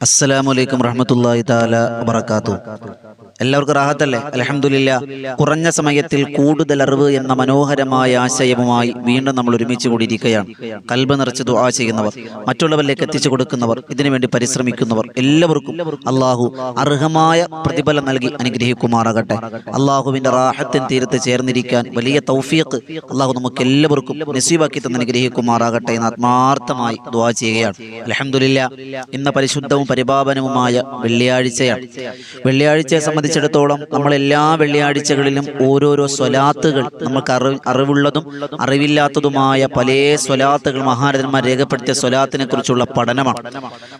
അസ്സലാമു അലൈക്കും റഹ്മത്തുള്ളാഹി തആല വബറകാത്തു എല്ലാവർക്കും റാഹത്തല്ലേ? അൽഹംദുലില്ലാ. കുറഞ്ഞ സമയത്തിൽ കൂടുതൽ അറിവ് എന്ന മനോഹരമായ ആശയവുമായി വീണ്ടും നമ്മൾ ഒരുമിച്ച് കൂടിയിരിക്കുകയാണ്. കൽബ് നിറച്ച് ദുആ ചെയ്യുന്നവർ മറ്റുള്ളവരിലേക്ക് എത്തിച്ചു കൊടുക്കുന്നവർ ഇതിനുവേണ്ടി പരിശ്രമിക്കുന്നവർ എല്ലാവർക്കും അള്ളാഹു അർഹമായ പ്രതിഫലം നൽകി അനുഗ്രഹിക്കുമാറാകട്ടെ. അള്ളാഹുവിന്റെ റാഹത്തിൻ തീരത്ത് ചേർന്നിരിക്കാൻ വലിയ തൗഫീഖ് അള്ളാഹു നമുക്ക് എല്ലാവർക്കും നസീബാക്കി തന്നെ അനുഗ്രഹിക്കുമാറാകട്ടെ എന്ന് ആത്മാർത്ഥമായി ദുആ ചെയ്യുകയാണ്. അലഹമില്ല ഇന്ന് പരിശുദ്ധവും പരിപാവനവുമായ വെള്ളിയാഴ്ചയാണ്. വെള്ളിയാഴ്ചയെ സംബന്ധിച്ചിടത്തോളം നമ്മൾ എല്ലാ വെള്ളിയാഴ്ചകളിലും ഓരോരോ സ്വലാത്തുകൾ നമുക്ക് അറിവ് അറിവുള്ളതും അറിവില്ലാത്തതുമായ പല സ്വലാത്തുകൾ മഹാരഥന്മാർ രേഖപ്പെടുത്തിയ സ്വലാത്തിനെ കുറിച്ചുള്ള പഠനമാണ്.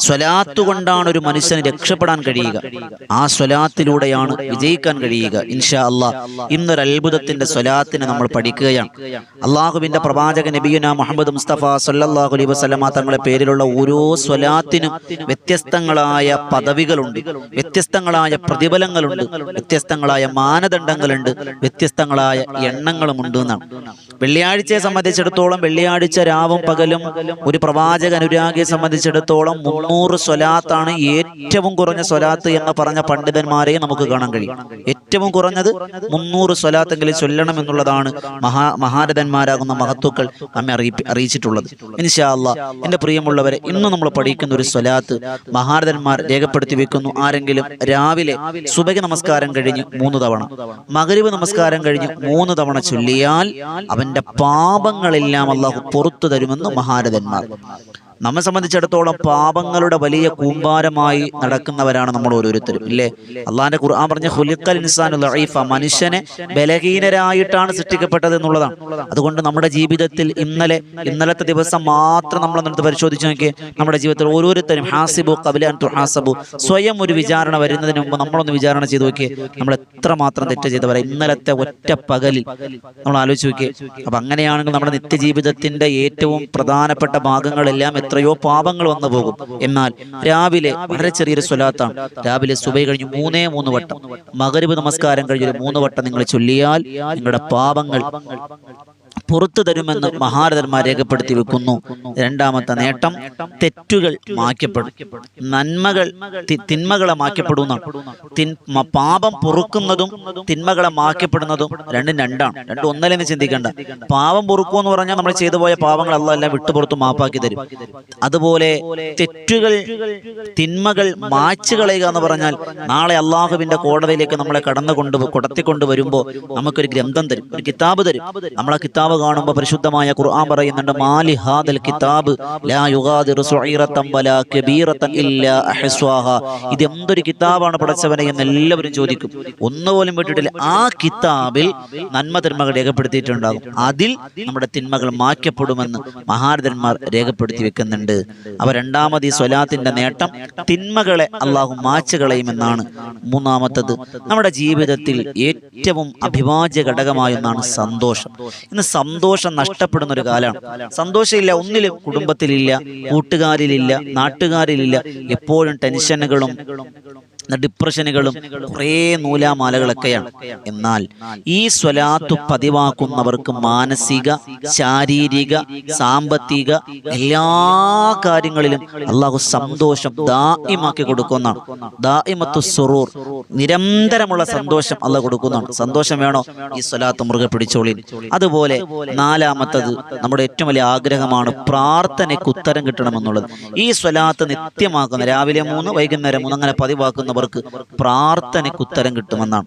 സ്വലാത്ത് കൊണ്ടാണ് ഒരു മനുഷ്യന് രക്ഷപ്പെടാൻ കഴിയുക. ആ സ്വലാത്തിലൂടെയാണ് വിജയിക്കാൻ കഴിയുക. ഇൻഷാ അള്ളാ ഇന്നൊരു അത്ഭുതത്തിന്റെ സ്വലാത്തിനെ നമ്മൾ പഠിക്കുകയാണ്. അള്ളാഹുവിന്റെ പ്രവാചക നബിയുന മുഹമ്മദ് മുസ്തഫ സല്ലാഹു അലൈഹി വസല്ലമ തങ്ങളുടെ പേരിലുള്ള ഓരോ സ്വലാത്തിനും വ്യത്യസ്തങ്ങളായ പദവികളുണ്ട്. വ്യത്യസ്തങ്ങളായ പ്രതിഫലങ്ങളുണ്ട്. വ്യത്യസ്തങ്ങളായ മാനദണ്ഡങ്ങളുണ്ട്. വ്യത്യസ്തങ്ങളായ എണ്ണങ്ങളും ഉണ്ട് എന്നാണ് വെള്ളിയാഴ്ചയെ സംബന്ധിച്ചിടത്തോളം വെള്ളിയാഴ്ച രാവും പകലും ഒരു പ്രവാചക അനുരാഗിയെ സംബന്ധിച്ചിടത്തോളം മുന്നൂറ് സ്വലാത്താണ് ഏറ്റവും കുറഞ്ഞ സ്വലാത്ത് എന്ന് പറഞ്ഞ പണ്ഡിതന്മാരെ നമുക്ക് കാണാൻ കഴിയും. ഏറ്റവും കുറഞ്ഞത് മുന്നൂറ് സ്വലാത്തെങ്കിലും ചൊല്ലണം എന്നുള്ളതാണ് മഹാ മഹാരഥന്മാരാകുന്ന മഹത്വക്കൾ നമ്മെ അറിയിപ്പി അറിയിച്ചിട്ടുള്ളത്. ഇൻഷാല്ല എന്റെ പ്രിയമുള്ളവരെ ഇന്ന് നമ്മൾ പഠിക്കുന്ന ഒരു സ്വലാത്ത് മഹാരഥന്മാർ രേഖപ്പെടുത്തി വെക്കുന്നു. ആരെങ്കിലും രാവിലെ സുബഹ നമസ്കാരം കഴിഞ്ഞ് മൂന്ന് തവണ. മകരിവ് നമസ്കാരം കഴിഞ്ഞ് മൂന്ന് തവണ ചൊല്ലിയാൽ അവന്റെ പാപങ്ങളെല്ലാം അള്ളാഹു പുറത്തു തരുമെന്ന് മഹാരഥന്മാർ. നമ്മെ സംബന്ധിച്ചിടത്തോളം പാപങ്ങളുടെ വലിയ കൂമ്പാരമായി നടക്കുന്നവരാണ് നമ്മൾ ഓരോരുത്തരും ഇല്ലേ? അള്ളാന്റെ ഖുർആൻ പറഞ്ഞ ഹുലിക്കൽ ഇൻസാൻ ലഈഫ മനുഷ്യനെ ബലഹീനരായിട്ടാണ് സൃഷ്ടിക്കപ്പെട്ടത് എന്നുള്ളതാണ്. അതുകൊണ്ട് നമ്മുടെ ജീവിതത്തിൽ ഇന്നലെ ഇന്നലത്തെ ദിവസം മാത്രം നമ്മൾ എന്നിട്ട് പരിശോധിച്ചു നോക്കിയേ നമ്മുടെ ജീവിതത്തിൽ ഓരോരുത്തരും ഹാസിബു കബിലാൻ തുഹാസബു സ്വയം ഒരു വിചാരണ വരുന്നതിന് മുമ്പ് നമ്മളൊന്ന് വിചാരണ ചെയ്തു നോക്കിയേ നമ്മൾ എത്ര മാത്രം തെറ്റ് ചെയ്തവരെ. ഇന്നലത്തെ ഒറ്റ പകലിൽ നമ്മൾ ആലോചിച്ച് നോക്കിയേ അപ്പൊ അങ്ങനെയാണെങ്കിൽ നമ്മുടെ നിത്യജീവിതത്തിന്റെ ഏറ്റവും പ്രധാനപ്പെട്ട ഭാഗങ്ങളെല്ലാം എത്രയോ പാപങ്ങൾ വന്നു പോകും. എന്നാൽ രാവിലെ വളരെ ചെറിയൊരു സ്വലാത്താണ്. രാവിലെ സുബൈ കഴിഞ്ഞ് മൂന്നേ മൂന്ന് വട്ടം. മകരവ് നമസ്കാരം കഴിഞ്ഞൊരു മൂന്ന് വട്ടം നിങ്ങൾ ചൊല്ലിയാൽ നിങ്ങളുടെ പാപങ്ങൾ പുറത്തു തരുമെന്ന് മഹാരഥന്മാർ രേഖപ്പെടുത്തി വെക്കുന്നു. രണ്ടാമത്തെ നേട്ടം തെറ്റുകൾ മാക്കപ്പെടും നന്മകൾ തിന്മകളെ മാക്കപ്പെടുന്ന പാപം പൊറുക്കുന്നതും തിന്മകളെ മാക്കപ്പെടുന്നതും രണ്ടും രണ്ടാണ്. രണ്ടും ഒന്നല്ലെന്ന് ചിന്തിക്കണ്ട. പാപം പൊറുക്കുക എന്ന് പറഞ്ഞാൽ നമ്മൾ ചെയ്തു പോയ പാപങ്ങൾ അല്ല എല്ലാം മാപ്പാക്കി തരും. അതുപോലെ തെറ്റുകൾ തിന്മകൾ മാച്ചു കളയുക എന്ന് പറഞ്ഞാൽ നാളെ അള്ളാഹുവിന്റെ കോടതിയിലേക്ക് നമ്മളെ കടന്നു കൊണ്ട് കൊടത്തിക്കൊണ്ട് വരുമ്പോൾ നമുക്കൊരു ഗ്രന്ഥം തരും ഒരു കിതാബ് തരും. നമ്മളെ കിതാബ് കാണുമ്പോൾ പരിശുദ്ധമായ ഖുർആൻ പറയുന്നുണ്ട് മാലി ഹാദൽ കിതാബ് ലാ യുഗാദിറു സുഈറത്തൻ വലാ കബീറത്തൻ ഇല്ലാ അഹ്സ്വാഹ. ഇത് എന്തൊരു കിതാബാണ് പഠിച്ചവനെ എന്ന് എല്ലാവരും ചോദിക്കും. ഒന്നുപോലും വിട്ടിട്ടില്ല. ആ കിതാബിൽ നന്മ തിന്മകൾ രേഖപ്പെടുത്തിയിട്ടുണ്ടാകും. അതിൽ നമ്മുടെ തിന്മകൾ മാറ്റപ്പെടുമെന്ന് മഹാരഥന്മാർ രേഖപ്പെടുത്തി വെക്കുന്നുണ്ട്. അവ രണ്ടാമത് ഈ സ്വലാത്തിന്റെ നേട്ടം തിന്മകളെ അള്ളാഹു മാച്ചു കളയുമെന്നാണ് മൂന്നാമത്തത്. നമ്മുടെ ജീവിതത്തിൽ ഏറ്റവും അഭിവാജ്യ ഘടകമായ ഒന്നാണ് സന്തോഷം. ഇന്ന് സന്തോഷം നഷ്ടപ്പെടുന്ന ഒരു കാലമാണ്. സന്തോഷമില്ല ഒന്നിലും കുടുംബത്തിലില്ല കൂട്ടുകാരിലില്ല നാട്ടുകാരിലില്ല എപ്പോഴും ടെൻഷനുകളും ഡിപ്രഷനുകളും കുറേ നൂലാമാലകളൊക്കെയാണ്. എന്നാൽ ഈ സ്വലാത്തു പതിവാക്കുന്നവർക്ക് മാനസിക ശാരീരിക സാമ്പത്തിക എല്ലാ കാര്യങ്ങളിലും അള്ളാഹു സന്തോഷം ദാഹിമാക്കി കൊടുക്കുന്നതാണ്. ദാഹിമത്തു സുറൂർ നിരന്തരമുള്ള സന്തോഷം അള്ളാഹ് കൊടുക്കുന്നതാണ്. സന്തോഷം വേണോ? ഈ സ്വലാത്ത് മുറുകെ പിടിച്ചോളി. അതുപോലെ നാലാമത്തത് നമ്മുടെ ഏറ്റവും വലിയ ആഗ്രഹമാണ് പ്രാർത്ഥനയ്ക്ക് ഉത്തരം കിട്ടണമെന്നുള്ളത്. ഈ സ്വലാത്ത് നിത്യമാക്കുന്ന രാവിലെ മൂന്ന് വൈകുന്നേരം മൂന്ന് അങ്ങനെ പതിവാക്കുന്നവർക്ക് പ്രാർത്ഥനയ്ക്ക് ഉത്തരം കിട്ടുമെന്നാണ്.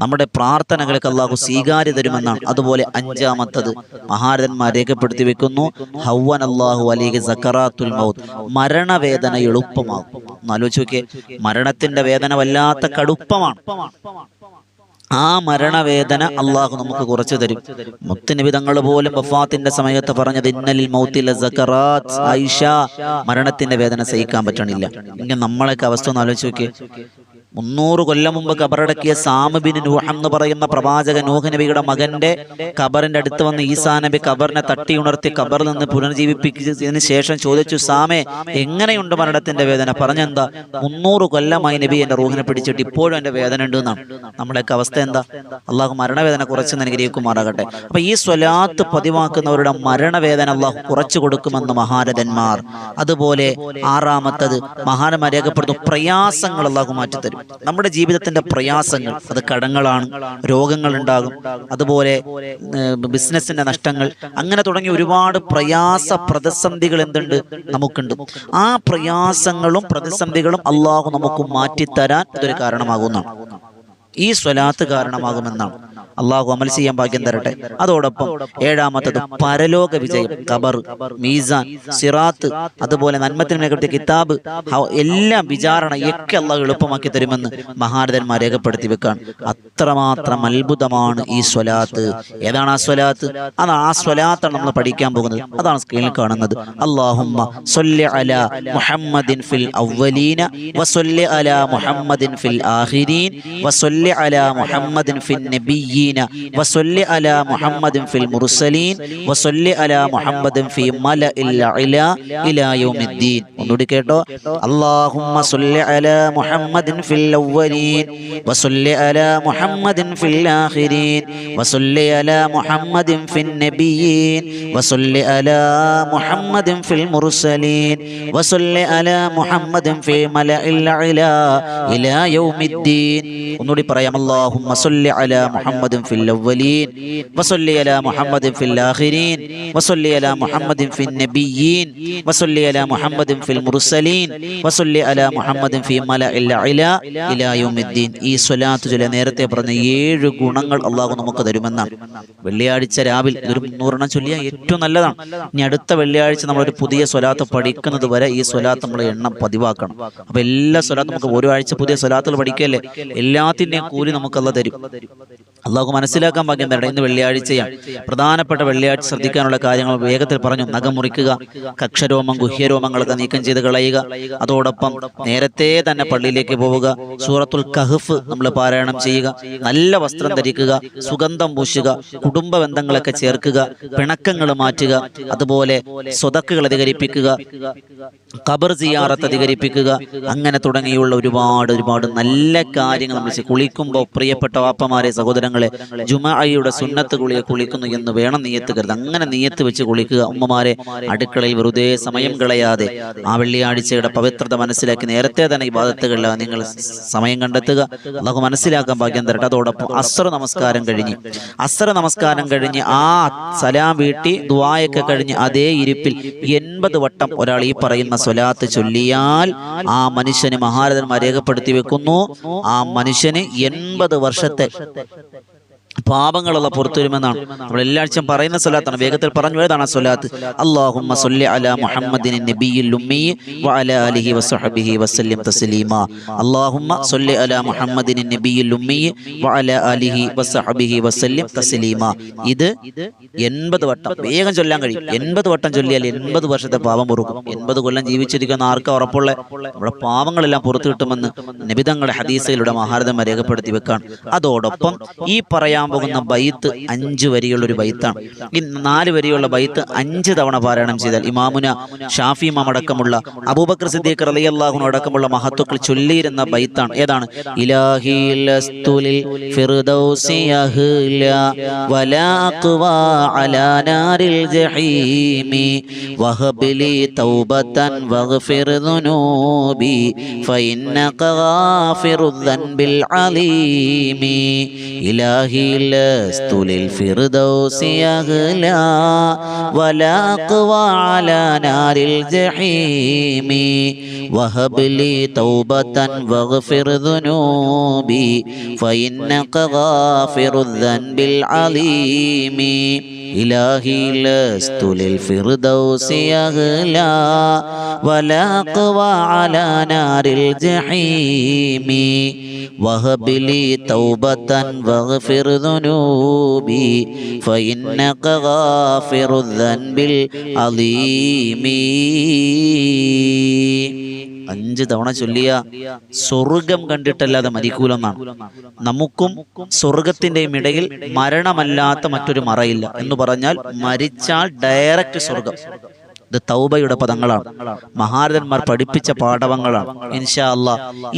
നമ്മുടെ പ്രാർത്ഥനകൾക്ക് അള്ളാഹു സ്വീകാര്യ തരുമെന്നാണ്. അതുപോലെ അഞ്ചാമത്തത് മഹാരഥന്മാർ രേഖപ്പെടുത്തി വെക്കുന്നു ഹൗവൻ അള്ളാഹു അലിഹി സക്കറാത്തുൽ മൗത്ത്. മരണവേദന എളുപ്പമാകും. ഒന്ന് ആലോചിച്ച് നോക്കിയേ മരണത്തിന്റെ വേദന വല്ലാത്ത കടുപ്പമാണ്. ആ മരണവേദന അള്ളാഹു നമുക്ക് കുറച്ചു തരും. മുത്തുനബി തങ്ങൾ പോലും വഫാത്തിന്റെ സമയത്ത് പറഞ്ഞത് ഇന്നലിൽ മൗത്തിലെ ആയിഷ മരണത്തിന്റെ വേദന സഹിക്കാൻ പറ്റണില്ല. ഇങ്ങനെ നമ്മളൊക്കെ അവസ്ഥ ഒന്ന് ആലോചിച്ച് നോക്കിയേ. മുന്നൂറ് കൊല്ലം മുമ്പ് കബറടക്കിയ സാമബിൻ നൂഹ് എന്ന് പറയുന്ന പ്രവാചക നൂഹ് നബിയുടെ മകന്റെ കബറിന്റെ അടുത്ത് വന്ന് ഈസാ നബി കബറിനെ തട്ടി ഉണർത്തി കബറിൽ നിന്ന് പുനർജീവിപ്പിച്ചതിന് ശേഷം ചോദിച്ചു സാമേ എങ്ങനെയുണ്ട് മരണത്തിന്റെ വേദന? പറഞ്ഞെന്താ മുന്നൂറ് കൊല്ലമായി നബി എന്റെ റൂഹിനെ പിടിച്ചിട്ട് ഇപ്പോഴും എന്റെ വേദന ഉണ്ട് എന്നാണ് നമ്മുടെയൊക്കെ അവസ്ഥ എന്താ? അള്ളാഹു മരണവേദന കുറച്ച് അനുഗ്രഹിക്കുമാറാകട്ടെ. അപ്പൊ ഈ സ്വലാത്ത് പതിവാക്കുന്നവരുടെ മരണവേദന അള്ളാഹു കുറച്ചു കൊടുക്കുമെന്ന് മഹാരഥന്മാർ. അതുപോലെ ആറാമത്തത് മഹാരന്മാർ രേഖപ്പെടുത്തുന്നു പ്രയാസങ്ങൾ അള്ളാഹു മാറ്റിത്തരും. നമ്മുടെ ജീവിതത്തിന്റെ പ്രയാസങ്ങൾ അത് കടങ്ങളാണ് രോഗങ്ങൾ ഉണ്ടാകും അതുപോലെ ബിസിനസിന്റെ നഷ്ടങ്ങൾ അങ്ങനെ തുടങ്ങി ഒരുപാട് പ്രയാസ പ്രതിസന്ധികൾ എന്തുണ്ട്? നമുക്കുണ്ട്. ആ പ്രയാസങ്ങളും പ്രതിസന്ധികളും അള്ളാഹു നമുക്ക് മാറ്റിത്തരാൻ ഇതൊരു കാരണമാകുന്നതാണ്. ഈ സ്വലാത്ത് കാരണമാകുമെന്നാണ്. അള്ളാഹു അമൽ ചെയ്യാൻ ഭാഗ്യം തരട്ടെ. അതോടൊപ്പം ഏഴാമത്തത് പരലോക വിജയം ഖബർ മീസാൻ സിറാത്ത് അതുപോലെ നന്മത്തിന് കിട്ടിയ കിതാബ് എല്ലാം വിചാരണ ഒക്കെ അള്ളാഹു എളുപ്പമാക്കി തരുമെന്ന് മഹാരഥന്മാർ രേഖപ്പെടുത്തി വെക്കാൻ അത്രമാത്രം അത്ഭുതമാണ് ഈ സ്വലാത്ത്. ഏതാണ് ആ സ്വലാത്ത്? അത് ആ സ്വലാത്താണ് നമ്മൾ പഠിക്കാൻ പോകുന്നത്. അതാണ് സ്ക്രീനിൽ കാണുന്നത്. അള്ളാഹുമ്മ അല മുഹമ്മദിൻ ഫിൽ അവലീന വസൊല്ലി അല മുഹമ്മദിൻ ഫിൽ ആഹിരീൻ വസൊല്ലി അല മുഹമ്മദിൻ ഫിൽ നബിയീന വസൊല്ലി അല മുഹമ്മദിൻ ഫിൽ മുർസലീൻ വസൊല്ലി അല മുഹമ്മദിൻ ഫി മല ഇല ഇലാ യൗമിദ്ദീൻ ഒന്നുകൂടി കേട്ടോ. അല്ലാഹുമ്മ സൊല്ലി അല മുഹമ്മദിൻ ഫിൽ അവലീൻ വസൊല്ലി അല മുഹമ്മദിൻ ഫിൽ ആഖിരീൻ വസൊല്ലി അല മുഹമ്മദിൻ ഫിൽ നബിയീൻ വസൊല്ലി അല മുഹമ്മദിൻ ഫിൽ മുർസലീൻ വസൊല്ലി അല മുഹമ്മദിൻ ഫി മല ഇല ഇലാ യൗമിദ്ദീൻ. ഒന്നുകൂടി പറയാം. അല്ലാഹുമ്മ സൊല്ലി അല في ഫിൽ അവലീൻ على محمد മുഹമ്മദിൻ ഫിൽ ആഖിരീൻ. على محمد മുഹമ്മദിൻ ഫിൽ നബിയീൻ. വസൊല്ലി അല മുഹമ്മദിൻ ഫിൽ മുർസലീൻ. വസൊല്ലി അല മുഹമ്മദിൻ ഫി മല ഇല. ഇലാ യൗമിദ്ദീൻ. ഈ സ്വലാത്ത് ചൊല്ലിയ നേരത്തെ പറഞ്ഞ ഏഴ് ഗുണങ്ങൾ അള്ളാഹു നമുക്ക് തരുമെന്നാണ് വെള്ളിയാഴ്ച രാവിലെ ഇതൊരു മുന്നൂറെണ്ണം ചൊല്ലിയാൽ ഏറ്റവും നല്ലതാണ്. ഇനി അടുത്ത വെള്ളിയാഴ്ച നമ്മളൊരു പുതിയ സ്വലാത്ത് പഠിക്കുന്നത് വരെ ഈ സ്വലാത്ത് നമ്മൾ എണ്ണം പതിവാക്കണം. അപ്പൊ എല്ലാ സ്വലാത്തും നമുക്ക് ഓരോ പുതിയ സ്വലാത്തുകൾ പഠിക്കല്ലേ? എല്ലാത്തിന്റെയും കൂലി നമുക്ക് അല്ല തരും. അള്ളാഹു മനസ്സിലാക്കാൻ ഭാഗ്യം തരട്ടെ. ഇന്ന് വെള്ളിയാഴ്ചയാണ്. പ്രധാനപ്പെട്ട വെള്ളിയാഴ്ച ശ്രദ്ധിക്കാനുള്ള കാര്യങ്ങൾ വേഗത്തിൽ പറഞ്ഞു. നഖം മുറിക്കുക കക്ഷരോമം ഗുഹ്യരോമങ്ങളൊക്കെ നീക്കം ചെയ്ത് കളയുക. അതോടൊപ്പം നേരത്തെ തന്നെ പള്ളിയിലേക്ക് പോവുക. സൂറത്തുൽ കഹഫ് നമ്മൾ പാരായണം ചെയ്യുക. നല്ല വസ്ത്രം ധരിക്കുക സുഗന്ധം പൂശുക കുടുംബ ബന്ധങ്ങളൊക്കെ ചേർക്കുക പിണക്കങ്ങൾ മാറ്റുക അതുപോലെ സ്വതക്കുകൾ അധികരിപ്പിക്കുക കബർ സിയാറത്ത് അധികരിപ്പിക്കുക അങ്ങനെ തുടങ്ങിയുള്ള ഒരുപാട് ഒരുപാട് നല്ല കാര്യങ്ങൾ നമ്മൾ കുളിക്കുമ്പോൾ പ്രിയപ്പെട്ട വാപ്പമാരെ സഹോദരങ്ങളെ ജുമാഅയുടെ സുന്നത്ത് കുളിയെ കുളിക്കുന്നു എന്ന് വേണം നീയത്ത് കരുത് അങ്ങനെ നീയത്ത് വെച്ച് കുളിക്കുക ഉമ്മമാരെ അടുക്കളയിൽ വെറുതെ സമയം കളയാതെ ആ വെള്ളിയാഴ്ചയുടെ പവിത്രത മനസ്സിലാക്കി നേരത്തെ തന്നെ ഈ ബാധത്തുകളിൽ നിങ്ങൾ സമയം കണ്ടെത്തുക. അള്ളാഹു മനസ്സിലാക്കാൻ ഭാഗ്യം തരട്ടെ. അതോടൊപ്പം അസ്ര നമസ്കാരം കഴിഞ്ഞ്. അസ്ര നമസ്കാരം കഴിഞ്ഞ് ആ സലാം വീട്ടി ദുവായൊക്കെ കഴിഞ്ഞ് അതേ ഇരിപ്പിൽ എൺപത് വട്ടം ഒരാൾ ഈ പറയുന്ന സ്വലാത്ത് ചൊല്ലിയാൽ ആ മനുഷ്യന് മഹാരഥന്മാർ രേഖപ്പെടുത്തി വെക്കുന്നു. ആ മനുഷ്യന് എൺപത് വർഷത്തെ പാപങ്ങളുള്ള പുറത്തു വരുമെന്നാണ് നമ്മൾ എല്ലാ ആഴ്ചയും പറയുന്ന സ്വലാത്താണ്. വേഗത്തിൽ പറഞ്ഞു ഏതാണ് സ്വലാത്ത്? അല്ലാഹുമ്മ സല്ലി അലാ മുഹമ്മദിൻ നബിയിൽ ഉമ്മി വഅല അലിഹി വസഹബിഹി വസല്ലം തസ്ലീമ. അല്ലാഹുമ്മ സല്ലി അലാ മുഹമ്മദിൻ നബിയിൽ ഉമ്മി വഅല അലിഹി വസഹബിഹി വസല്ലം തസ്ലീമ. ഇത് എൺപത് വട്ടം. വേഗം ചൊല്ലാൻ കഴിയും. എൺപത് വട്ടം ചൊല്ലിയാൽ എൺപത് വർഷത്തെ പാപം പൊറുക്കും. എൺപത് കൊല്ലം ജീവിച്ചിരിക്കുന്ന ആർക്കാ ഉറപ്പുള്ള? നമ്മുടെ പാപങ്ങളെല്ലാം പുറത്തു കിട്ടുമെന്ന് നബിതങ്ങളുടെ ഹദീസയിലൂടെ മഹാരഥന്മാർ രേഖപ്പെടുത്തി വെക്കാണ്. അതോടൊപ്പം ഈ പറയാൻ പോകുന്ന ബൈത്ത് അഞ്ച് വരിയുള്ള ഒരു ബൈത്താണ്. ഈ നാല് വരിയുള്ള ബൈത്ത് അഞ്ച് തവണ പാരായണം ചെയ്താൽ ഇമാമുന ഷാഫി ഇമാം അടക്കമുള്ള അബൂബക്കർ സിദ്ദീഖ് റളിയല്ലാഹു അൻഹു അടക്കമുള്ള മഹത്വക്കൾ ചൊല്ലിയിരുന്ന ബൈത്താണ്. ഏതാണ്? ഇലാഹി لست للفردوس يغلى ولا أقوى على نار الجحيم وهب لي توبة واغفر ذنوبي فإنك غافر الذنب العليم إلهي لست للفردوس أغلى ولا أقوى على نار الجحيم وهب لي توبة واغفر ذنوبي فإنك غافر الذنب العظيم അഞ്ച് തവണ ചൊല്ലിയ സ്വർഗം കണ്ടിട്ടല്ലാതെ മരിക്കൂലെന്നാണ് നമുക്കും സ്വർഗത്തിന്റെയും ഇടയിൽ മരണമല്ലാത്ത മറ്റൊരു മറയില്ല. എന്ന് പറഞ്ഞാൽ മരിച്ചാൽ ഡയറക്റ്റ് സ്വർഗം. ഇത് തൗബയുടെ പദങ്ങളാണ്. മഹാരഥന്മാർ പഠിപ്പിച്ച പാഠവങ്ങളാണ്. ഇൻഷാ അല്ല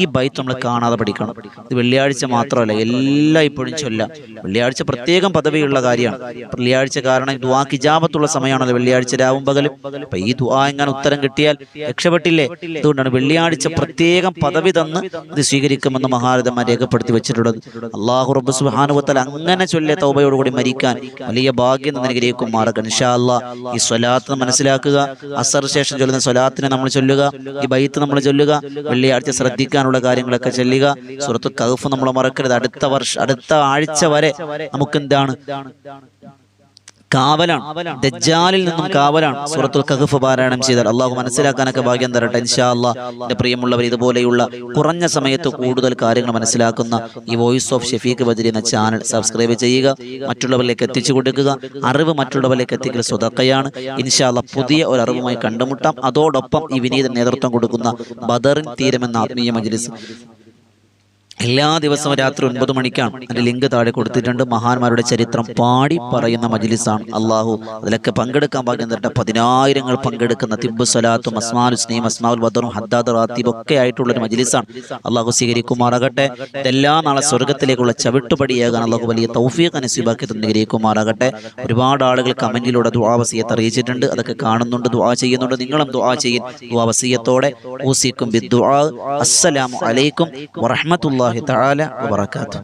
ഈ ബൈത്ത് നമ്മൾ കാണാതെ പഠിക്കണം. ഇത് വെള്ളിയാഴ്ച മാത്രമല്ല എല്ലാം ഇപ്പോഴും ചൊല്ലാം. വെള്ളിയാഴ്ച പ്രത്യേകം പദവിയുള്ള കാര്യമാണ്. വെള്ളിയാഴ്ച കാരണം ദുആ കിജാബത്തുള്ള സമയമാണല്ലോ വെള്ളിയാഴ്ച രാവും പകലും. അപ്പൊ ഈ ദുആ എങ്ങനെ ഉത്തരം കിട്ടിയാൽ രക്ഷപ്പെട്ടില്ലേ? അതുകൊണ്ടാണ് വെള്ളിയാഴ്ച പ്രത്യേകം പദവി തന്ന് ഇത് സ്വീകരിക്കുമെന്ന് മഹാരഥന്മാർ രേഖപ്പെടുത്തി വെച്ചിട്ടുള്ളത്. അള്ളാഹു റബ്ബ് സുബ്ഹാനഹു അങ്ങനെ ചൊല്ലിയ തൗബയോടുകൂടി മരിക്കാൻ വലിയ ഭാഗ്യം നിന്ന് മാർഗം ഇൻഷാ അല്ലാ ഈ സ്വലാത്ത് മനസ്സിലാക്കുക അസർ ശേഷം ചൊല്ലുന്ന സ്വലാത്തിനെ നമ്മൾ ചൊല്ലുക ഈ ബൈത്ത് നമ്മൾ ചൊല്ലുക വെള്ളിയാഴ്ച ശ്രദ്ധിക്കാനുള്ള കാര്യങ്ങളൊക്കെ ചൊല്ലുക സുഹൃത്ത് കഹഫ് നമ്മൾ മറക്കരുത്. അടുത്ത വർഷം അടുത്ത ആഴ്ച വരെ നമുക്ക് എന്താണ് കാവലാണ്. ദജ്ജാലിൽ നിന്നും കാവലാണ്. സൂറത്തുൽ കഹഫ് പാരായണം ചെയ്താൽ അള്ളാഹു മനസ്സിലാക്കാനൊക്കെ ഭാഗ്യം തരട്ടെ ഇൻഷാ അല്ലാ എന്റെ പ്രിയമുള്ളവർ ഇതുപോലെയുള്ള കുറഞ്ഞ സമയത്ത് കൂടുതൽ കാര്യങ്ങൾ മനസ്സിലാക്കുന്ന ഈ വോയിസ് ഓഫ് ഷെഫീഖ് ബജരി എന്ന ചാനൽ സബ്സ്ക്രൈബ് ചെയ്യുക. മറ്റുള്ളവരിലേക്ക് എത്തിച്ചു കൊടുക്കുക. അറിവ് മറ്റുള്ളവരിലേക്ക് എത്തിക്കൽ സ്വതക്കയാണ്. ഇൻഷാല്ല പുതിയ ഒരു അറിവുമായി കണ്ടുമുട്ടാം. അതോടൊപ്പം ഈ വിനീത നേതൃത്വം കൊടുക്കുന്ന ബദറിൻ തീരമെന്ന ആത്മീയ മജ്ലിസ്. എല്ലാ ദിവസവും രാത്രി ഒൻപത് മണിക്കാണ് അതിന്റെ ലിങ്ക് താഴെ കൊടുത്തിട്ടുണ്ട്. മഹാന്മാരുടെ ചരിത്രം പാടി പറയുന്ന മജിലിസാണ് അള്ളാഹു അതിലൊക്കെ പങ്കെടുക്കാൻ ഭാഗ്യം തരട്ടെ പതിനായിരങ്ങൾ പങ്കെടുക്കുന്ന തിബ് സലാത്തും അസ്മാൽ സ്നീം അസ്മാൽ ബദറും ഹദ്ദാദ് റാത്തീബ് ഒക്കെ ആയിട്ടുള്ളൊരു മജിലിസാണ്. അള്ളാഹു സ്വീകരിക്കുമാറാകട്ടെ. എല്ലാ നാളെ സ്വർഗത്തിലേക്കുള്ള ചവിട്ടുപടിയാകാൻ അള്ളാഹു വലിയ തൗഫീഖ് അനുസീബാക്കി തന്നിരിക്കുമാറാകട്ടെ. ഒരുപാട് ആളുകൾ കമന്റിലൂടെ ദുആവസിയത്ത് അറിയിച്ചിട്ടുണ്ട്. അതൊക്കെ കാണുന്നുണ്ട് ദുആ ചെയ്യുന്നുണ്ട്. നിങ്ങളും ദുആ ചെയ്യും ദുആവസിയത്തോടെ ഊസിക്കും ബിദ്ദുആ അസ്സലാമു അലൈക്കും الله تعالى وبركاته.